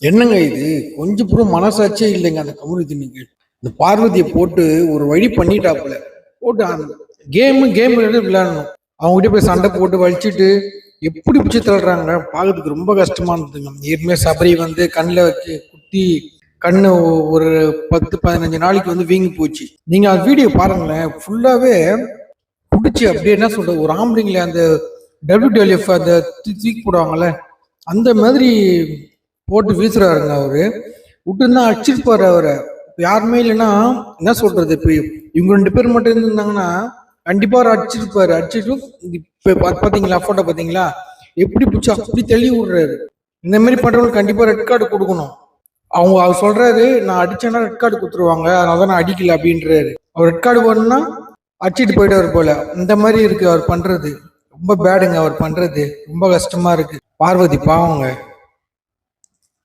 என்னங்க இது? கொஞ்சம் பூரா மனசாட்சியே இல்லைங்க அந்த கம்யூனிட்டினுக்கு இந்த பார்வதியை போட்டு ஒரு வழி பண்ணிட்டாப்புல. போட்டு அந்த கேமு கேம் விளையாடணும். அவங்ககிட்ட போய் சண்டை போட்டு வலிச்சுட்டு எப்படி பிடிச்சி தள்ளுறாங்க? பார்க்கறதுக்கு ரொம்ப கஷ்டமா இருந்ததுங்க. ஏற்கனவே சபரி வந்து கண்ணில் வச்சு குத்தி கண்ணு ஒரு பத்து பதினஞ்சு நாளைக்கு வந்து வீங்கி போச்சு. நீங்க அந்த வீடியோ பாருங்களேன். ஃபுல்லாவே பிடிச்சி அப்படியே என்ன சொல்றது? ஒரு ஆம்பளைங்களே அந்த டபிள்யூடபிள்யூஎஃப் அந்த தூக்கி தூக்கி போடுவாங்கல்ல. அந்த மாதிரி போட்டு வீசுறாருங்க அவரு. விட்டுருந்தா அடிச்சிருப்பாரு அவரை. யாருமே இல்லைன்னா என்ன சொல்றது? இப்ப இவங்க ரெண்டு பேர் மட்டும் இருந்திருந்தாங்கன்னா கண்டிப்பா அவர் அடிச்சிருப்பாரு. அடிச்சிட்டு இப்ப பாத்தீங்களா? போட்டோ பாத்தீங்களா? எப்படி பிடிச்சி அப்படி தெளி விடுறாரு. இந்த மாதிரி பண்றவங்களுக்கு கண்டிப்பா ரெட் கார்டு கொடுக்கணும். அவங்க அவர் சொல்றாரு நான் அடிச்சேன்னா ரெட் கார்டு கொடுத்துருவாங்க. அதனால தான் நான் அடிக்கல அப்படின்றாரு. அவர் ரெட் கார்டு போடணும்னா அடிச்சிட்டு போயிட்டு போல. இந்த மாதிரி இருக்கு அவர் பண்றது. ரொம்ப பேடுங்க அவர் பண்றது. ரொம்ப கஷ்டமா இருக்கு. பார்வதி பாவங்க.